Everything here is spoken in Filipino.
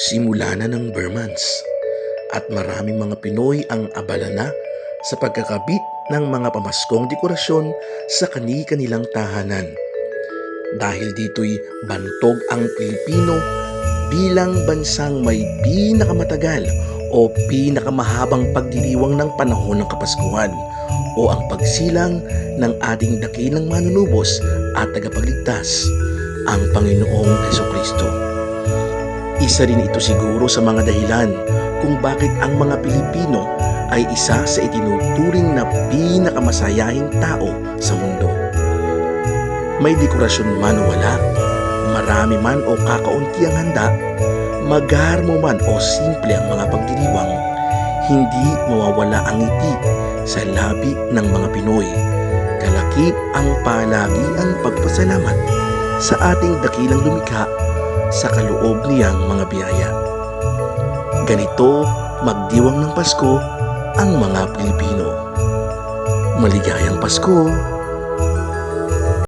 Simula na ng Burmans at maraming mga Pinoy ang abala na sa pagkakabit ng mga pamaskong dekorasyon sa kani-kanilang tahanan. Dahil dito'y bantog ang Pilipino bilang bansang may pinakamatagal o pinakamahabang pagdiriwang ng panahon ng Kapaskuhan o ang pagsilang ng ating dakilang manunubos at tagapagligtas, ang Panginoong Heso Kristo. Isa rin ito siguro sa mga dahilan kung bakit ang mga Pilipino ay isa sa itinuturing na pinakamasayahing tao sa mundo. May dekorasyon man o wala, marami man o kakaunti ang handa, magarmo man o simple ang mga pagdiriwang, hindi mawawala ang ngiti sa labi ng mga Pinoy. Kalakip ang palagi ang pagpasalamat sa ating dakilang lumikha sa kaloob niyang mga biyaya. Ganito magdiwang ng Pasko ang mga Pilipino. Maligayang Pasko!